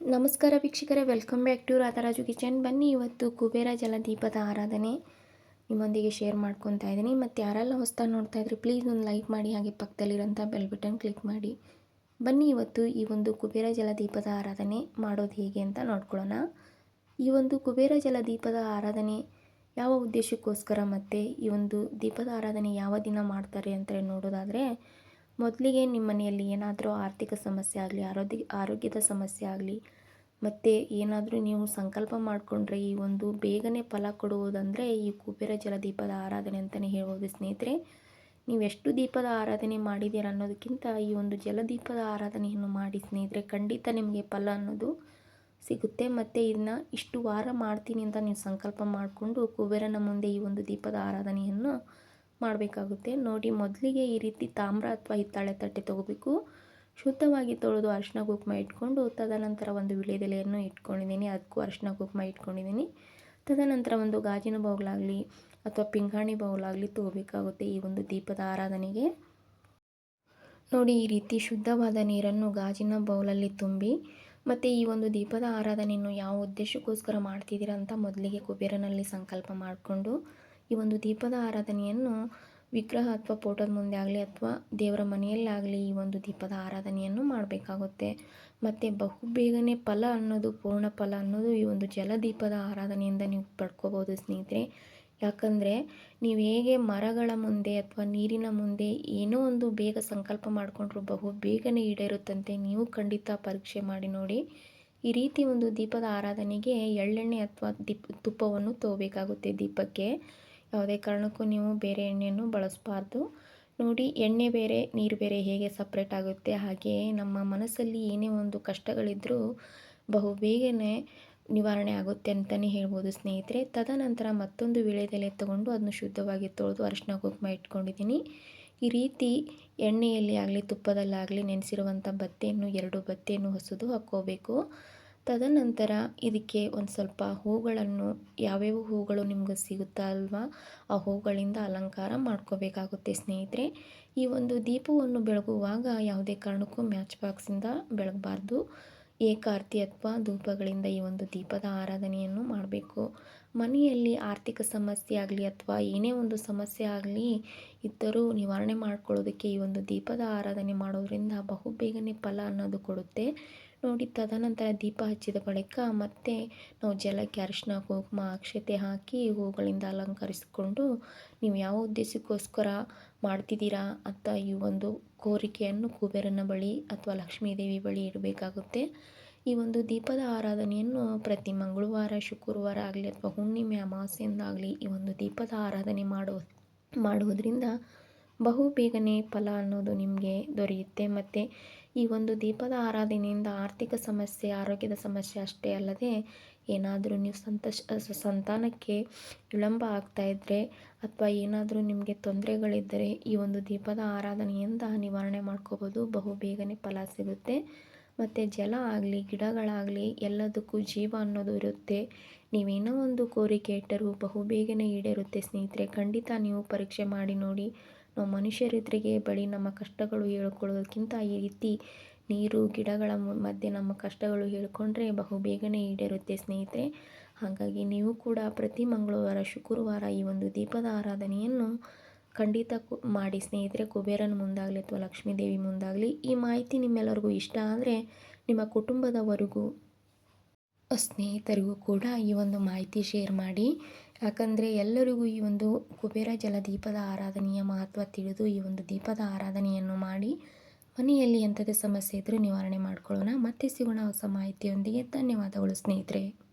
ನಮಸ್ಕಾರ ವೀಕ್ಷಕರೇ welcome back to Radharaju kitchen. ಬನ್ನಿ, ಇವತ್ತು ಕುಬೇರ ಜಲದೀಪದ ಆರಾಧನೆ ನಿಮ್ಮೊಂದಿಗೆ ಶೇರ್ ಮಾಡ್ಕೊತಾ ಇದ್ದೀನಿ. ಮತ್ತು ಯಾರೆಲ್ಲ ಹೊಸ್ದಾಗಿ ನೋಡ್ತಾ ಇದ್ರಿ ಪ್ಲೀಸ್ ಒಂದು ಲೈಕ್ ಮಾಡಿ, ಹಾಗೆ ಪಕ್ಕದಲ್ಲಿರೋಂಥ ಬೆಲ್ ಬಟನ್ ಕ್ಲಿಕ್ ಮಾಡಿ. ಬನ್ನಿ, ಇವತ್ತು ಈ ಒಂದು ಕುಬೇರ ಜಲದೀಪದ ಆರಾಧನೆ ಮಾಡೋದು ಹೇಗೆ ಅಂತ ನೋಡ್ಕೊಳ್ಳೋಣ. ಈ ಒಂದು ಕುಬೇರ ಜಲದೀಪದ ಆರಾಧನೆ ಯಾವ ಉದ್ದೇಶಕ್ಕೋಸ್ಕರ ಮತ್ತು ಈ ಒಂದು ದೀಪದ ಆರಾಧನೆ ಯಾವ ದಿನ ಮಾಡ್ತಾರೆ ಅಂತ ನೋಡೋದಾದರೆ ಮೊದಲಿಗೆ ನಿಮ್ಮ ಮನೆಯಲ್ಲಿ ಏನಾದರೂ ಆರ್ಥಿಕ ಸಮಸ್ಯೆ ಆಗಲಿ ಆರೋಗ್ಯ ಆರೋಗ್ಯದ ಸಮಸ್ಯೆ ಆಗಲಿ, ಮತ್ತು ಏನಾದರೂ ನೀವು ಸಂಕಲ್ಪ ಮಾಡಿಕೊಂಡ್ರೆ ಈ ಒಂದು ಬೇಗನೆ ಫಲ ಕೊಡುವುದಂದರೆ ಈ ಕುಬೇರ ಜಲದೀಪದ ಆರಾಧನೆ ಅಂತಲೇ ಹೇಳ್ಬೋದು ಸ್ನೇಹಿತರೆ. ನೀವು ಎಷ್ಟು ದೀಪದ ಆರಾಧನೆ ಮಾಡಿದ್ದೀರ ಅನ್ನೋದಕ್ಕಿಂತ ಈ ಒಂದು ಜಲದೀಪದ ಆರಾಧನೆಯನ್ನು ಮಾಡಿ ಸ್ನೇಹಿತರೆ. ಖಂಡಿತ ನಿಮಗೆ ಫಲ ಅನ್ನೋದು ಸಿಗುತ್ತೆ. ಮತ್ತು ಇದನ್ನ ಇಷ್ಟು ವಾರ ಮಾಡ್ತೀನಿ ಅಂತ ನೀವು ಸಂಕಲ್ಪ ಮಾಡಿಕೊಂಡು ಕುಬೇರನ ಮುಂದೆ ಈ ಒಂದು ದೀಪದ ಆರಾಧನೆಯನ್ನು ಮಾಡಬೇಕಾಗುತ್ತೆ. ನೋಡಿ, ಮೊದಲಿಗೆ ಈ ರೀತಿ ತಾಮ್ರ ಅಥವಾ ಹಿತ್ತಾಳೆ ತಟ್ಟೆ ತೊಗೋಬೇಕು. ಶುದ್ಧವಾಗಿ ತೊಳೆದು ಅರಿಶಿನ ಕುಂಕುಮ ಇಟ್ಕೊಂಡು, ತದನಂತರ ಒಂದು ವಿಳೆದೆಲೆಯನ್ನು ಇಟ್ಕೊಂಡಿದ್ದೀನಿ. ಅದಕ್ಕೂ ಅರಿಶಿನ ಕುಂಕುಮ ಇಟ್ಕೊಂಡಿದ್ದೀನಿ. ತದನಂತರ ಒಂದು ಗಾಜಿನ ಬೌಲಾಗಲಿ ಅಥವಾ ಪಿಂಗಾಣಿ ಬೌಲಾಗಲಿ ತೊಗೋಬೇಕಾಗುತ್ತೆ ಈ ಒಂದು ದೀಪದ ಆರಾಧನೆಗೆ. ನೋಡಿ, ಈ ರೀತಿ ಶುದ್ಧವಾದ ನೀರನ್ನು ಗಾಜಿನ ಬೌಲಲ್ಲಿ ತುಂಬಿ, ಮತ್ತು ಈ ಒಂದು ದೀಪದ ಆರಾಧನೆಯನ್ನು ಯಾವ ಉದ್ದೇಶಕ್ಕೋಸ್ಕರ ಮಾಡ್ತಿದ್ದೀರಾ ಅಂತ ಮೊದಲಿಗೆ ಕುಬೇರನಲ್ಲಿ ಸಂಕಲ್ಪ ಮಾಡಿಕೊಂಡು ಈ ಒಂದು ದೀಪದ ಆರಾಧನೆಯನ್ನು ವಿಗ್ರಹ ಅಥವಾ ಫೋಟೋದ ಮುಂದೆ ಆಗಲಿ ಅಥವಾ ದೇವರ ಮನೆಯಲ್ಲಾಗಲಿ ಈ ಒಂದು ದೀಪದ ಆರಾಧನೆಯನ್ನು ಮಾಡಬೇಕಾಗುತ್ತೆ. ಮತ್ತು ಬಹು ಬೇಗನೆ ಫಲ ಅನ್ನೋದು, ಪೂರ್ಣ ಫಲ ಅನ್ನೋದು ಈ ಒಂದು ಜಲದೀಪದ ಆರಾಧನೆಯಿಂದ ನೀವು ಪಡ್ಕೋಬೋದು ಸ್ನೇಹಿತರೆ. ಯಾಕಂದರೆ ನೀವು ಹೇಗೆ ಮರಗಳ ಮುಂದೆ ಅಥವಾ ನೀರಿನ ಮುಂದೆ ಏನೋ ಒಂದು ಬೇಗ ಸಂಕಲ್ಪ ಮಾಡಿಕೊಂಡ್ರು ಬಹು ಬೇಗನೆ ಈಡೇರುತ್ತಂತೆ, ನೀವು ಖಂಡಿತ ಪರೀಕ್ಷೆ ಮಾಡಿ ನೋಡಿ. ಈ ರೀತಿ ಒಂದು ದೀಪದ ಆರಾಧನೆಗೆ ಎಳ್ಳೆಣ್ಣೆ ಅಥವಾ ದೀಪ, ತುಪ್ಪವನ್ನು ತಗೋಬೇಕಾಗುತ್ತೆ ದೀಪಕ್ಕೆ. ಯಾವುದೇ ಕಾರಣಕ್ಕೂ ನೀವು ಬೇರೆ ಎಣ್ಣೆಯನ್ನು ಬಳಸಬಾರ್ದು. ನೋಡಿ, ಎಣ್ಣೆ ಬೇರೆ, ನೀರು ಬೇರೆ ಹೇಗೆ ಸಪ್ರೇಟ್ ಆಗುತ್ತೆ? ಹಾಗೆಯೇ ನಮ್ಮ ಮನಸ್ಸಲ್ಲಿ ಏನೇ ಒಂದು ಕಷ್ಟಗಳಿದ್ದರೂ ಬಹು ಬೇಗನೆ ನಿವಾರಣೆ ಆಗುತ್ತೆ ಅಂತಲೇ ಹೇಳ್ಬೋದು ಸ್ನೇಹಿತರೆ. ತದನಂತರ ಮತ್ತೊಂದು ವಿಳೆದೆಲೆ ತಗೊಂಡು ಅದನ್ನು ಶುದ್ಧವಾಗಿ ತೊಳೆದು ಅರಿಶಿನ ಕುಂಕುಮ ಇಟ್ಕೊಂಡಿದ್ದೀನಿ. ಈ ರೀತಿ ಎಣ್ಣೆಯಲ್ಲಿ ಆಗಲಿ ತುಪ್ಪದಲ್ಲಾಗಲಿ ನೆನೆಸಿರುವಂಥ ಬತ್ತೆಯನ್ನು, ಎರಡು ಬತ್ತೆಯನ್ನು ಹೊಸದು ಹಾಕ್ಕೋಬೇಕು. ತದನಂತರ ಇದಕ್ಕೆ ಒಂದು ಸ್ವಲ್ಪ ಹೂಗಳನ್ನು, ಯಾವ್ಯಾವ ಹೂಗಳು ನಿಮ್ಗೆ ಸಿಗುತ್ತಾ ಅಲ್ವಾ, ಆ ಹೂಗಳಿಂದ ಅಲಂಕಾರ ಮಾಡ್ಕೋಬೇಕಾಗುತ್ತೆ ಸ್ನೇಹಿತರೆ. ಈ ಒಂದು ದೀಪವನ್ನು ಬೆಳಗುವಾಗ ಯಾವುದೇ ಕಾರಣಕ್ಕೂ ಮ್ಯಾಚ್ ಬಾಕ್ಸಿಂದ ಬೆಳಗಬಾರ್ದು. ಏಕಾರ್ತಿ ಅಥವಾ ಧೂಪಗಳಿಂದ ಈ ಒಂದು ದೀಪದ ಆರಾಧನೆಯನ್ನು ಮಾಡಬೇಕು. ಮನೆಯಲ್ಲಿ ಆರ್ಥಿಕ ಸಮಸ್ಯೆ ಆಗಲಿ ಅಥವಾ ಏನೇ ಒಂದು ಸಮಸ್ಯೆ ಆಗಲಿ ಇದ್ದರೂ ನಿವಾರಣೆ ಮಾಡ್ಕೊಳ್ಳೋದಕ್ಕೆ ಈ ಒಂದು ದೀಪದ ಆರಾಧನೆ ಮಾಡೋದ್ರಿಂದ ಬಹುಬೇಗನೆ ಫಲ ಅನ್ನೋದು ಕೊಡುತ್ತೆ. ನೋಡಿ ತದನಂತರ ದೀಪ ಹಚ್ಚಿದ ಬಳಿಕ ಮತ್ತೆ ನಾವು ಜಲಕ್ಕೆ ಅರಿಶಿನ ಕುಂಕುಮ, ಅಕ್ಷತೆ ಹಾಕಿ ಹೂಗಳಿಂದ ಅಲಂಕರಿಸಿಕೊಂಡು ನೀವು ಯಾವ ಉದ್ದೇಶಕ್ಕೋಸ್ಕರ ಮಾಡ್ತಿದ್ದೀರಾ ಅಂತ ಈ ಒಂದು ಕೋರಿಕೆಯನ್ನು ಕುಬೇರನ ಬಳಿ ಅಥವಾ ಲಕ್ಷ್ಮೀದೇವಿ ಬಳಿ ಇಡಬೇಕಾಗುತ್ತೆ. ಈ ಒಂದು ದೀಪದ ಆರಾಧನೆಯನ್ನು ಪ್ರತಿ ಮಂಗಳವಾರ, ಶುಕ್ರವಾರ ಆಗಲಿ ಅಥವಾ ಹುಣ್ಣಿಮೆ, ಅಮಾವಾಸ್ಯೆಯಿಂದಾಗಲಿ ಈ ಒಂದು ದೀಪದ ಆರಾಧನೆ ಮಾಡುವ, ಮಾಡುವುದರಿಂದ ಬಹು ಬೇಗನೆ ಫಲ ಅನ್ನೋದು ನಿಮಗೆ ದೊರೆಯುತ್ತೆ. ಮತ್ತು ಈ ಒಂದು ದೀಪದ ಆರಾಧನೆಯಿಂದ ಆರ್ಥಿಕ ಸಮಸ್ಯೆ, ಆರೋಗ್ಯದ ಸಮಸ್ಯೆ ಅಷ್ಟೇ ಅಲ್ಲದೆ ಏನಾದರೂ ನೀವು ಸಂತಶ ಸಂತಾನಕ್ಕೆ ವಿಳಂಬ ಆಗ್ತಾಯಿದ್ರೆ ಅಥವಾ ಏನಾದರೂ ನಿಮಗೆ ತೊಂದರೆಗಳಿದ್ದರೆ ಈ ಒಂದು ದೀಪದ ಆರಾಧನೆಯಿಂದ ನಿವಾರಣೆ ಮಾಡ್ಕೋಬೋದು. ಬಹು ಬೇಗನೆ ಫಲ ಸಿಗುತ್ತೆ. ಮತ್ತು ಜಲ ಆಗಲಿ, ಗಿಡಗಳಾಗಲಿ ಎಲ್ಲದಕ್ಕೂ ಜೀವ ಅನ್ನೋದು ಇರುತ್ತೆ. ನೀವೇನೋ ಒಂದು ಕೋರಿಕೆ ಇಟ್ಟರೂ ಬಹು ಬೇಗನೆ ಈಡೇರುತ್ತೆ ಸ್ನೇಹಿತರೆ. ಖಂಡಿತ ನೀವು ಪರೀಕ್ಷೆ ಮಾಡಿ ನೋಡಿ ಮನುಷ್ಯರಿದ್ರಿಗೆ ಬಳಿ ನಮ್ಮ ಕಷ್ಟಗಳು ಹೇಳ್ಕೊಳ್ಳೋದಕ್ಕಿಂತ ಈ ರೀತಿ ನೀರು, ಗಿಡಗಳ ಮಧ್ಯೆ ನಮ್ಮ ಕಷ್ಟಗಳು ಹೇಳಿಕೊಂಡ್ರೆ ಬಹು ಬೇಗನೆ ಈಡೇರುತ್ತೆ ಸ್ನೇಹಿತರೆ. ಹಾಗಾಗಿ ನೀವು ಕೂಡ ಪ್ರತಿ ಮಂಗಳವಾರ, ಶುಕ್ರವಾರ ಈ ಒಂದು ದೀಪದ ಆರಾಧನೆಯನ್ನು ಖಂಡಿತ ಮಾಡಿ ಸ್ನೇಹಿತರೆ. ಕುಬೇರನ ಮುಂದಾಗಲಿ ಅಥವಾ ಲಕ್ಷ್ಮೀದೇವಿ ಮುಂದಾಗಲಿ, ಈ ಮಾಹಿತಿ ನಿಮ್ಮೆಲ್ಲರಿಗೂ ಇಷ್ಟ ಆದರೆ ನಿಮ್ಮ ಕುಟುಂಬದವರೆಗೂ, ಸ್ನೇಹಿತರಿಗೂ ಕೂಡ ಈ ಒಂದು ಮಾಹಿತಿ ಶೇರ್ ಮಾಡಿ. ಯಾಕಂದರೆ ಎಲ್ಲರಿಗೂ ಈ ಒಂದು ಕುಬೇರ ಜಲ ದೀಪದ ಆರಾಧನೆಯ ಮಹತ್ವ ತಿಳಿದು ಈ ಒಂದು ದೀಪದ ಆರಾಧನೆಯನ್ನು ಮಾಡಿ ಮನೆಯಲ್ಲಿ ಎಂಥದೇ ಸಮಸ್ಯೆ ಇದ್ದರೂ ನಿವಾರಣೆ ಮಾಡಿಕೊಳ್ಳೋಣ. ಮತ್ತೆ ಸಿಗೋಣ ಹೊಸ ಮಾಹಿತಿಯೊಂದಿಗೆ. ಧನ್ಯವಾದಗಳು ಸ್ನೇಹಿತರೆ.